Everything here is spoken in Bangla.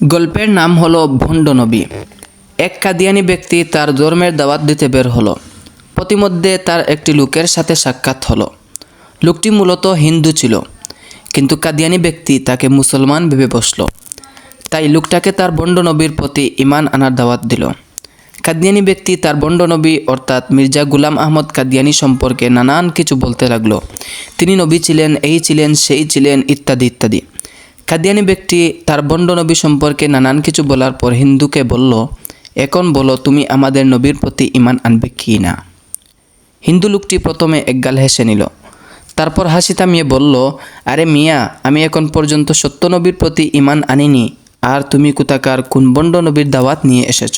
গল্পের নাম হলো ভণ্ড নবী। এক কাদিয়ানি ব্যক্তি তার ধর্মের দাওয়াত দিতে বের হলো। প্রতিমধ্যে তার একটি লোকের সাথে সাক্ষাৎ হলো। লোকটি মূলত হিন্দু ছিল, কিন্তু কাদিয়ানি ব্যক্তি তাকে মুসলমান ভেবে বসল। তাই লোকটাকে তার বন্ড নবীর প্রতি ইমান আনার দাওয়াত দিল। কাদিয়ানি ব্যক্তি তার বন্ড নবী অর্থাৎ মির্জা গুলাম আহমদ কাদিয়ানি সম্পর্কে নানান কিছু বলতে লাগল। তিনি নবী ছিলেন, এই ছিলেন, সেই ছিলেন, ইত্যাদি ইত্যাদি। কাদিয়ানি ব্যক্তি তার বন্ড নবী সম্পর্কে নানান কিছু বলার পর হিন্দুকে বলল, এখন বলো, তুমি আমাদের নবীর প্রতি ইমান আনবে কি না? হিন্দু লোকটি প্রথমে একগাল হেসে নিল। তারপর হাসি থামিয়ে বলল, আরে মিয়া, আমি এখন পর্যন্ত সত্য নবীর প্রতি ইমান আনিনি। আর তুমি কোথাকার কোন বন্ড নবীর দাওয়াত নিয়ে এসেছ?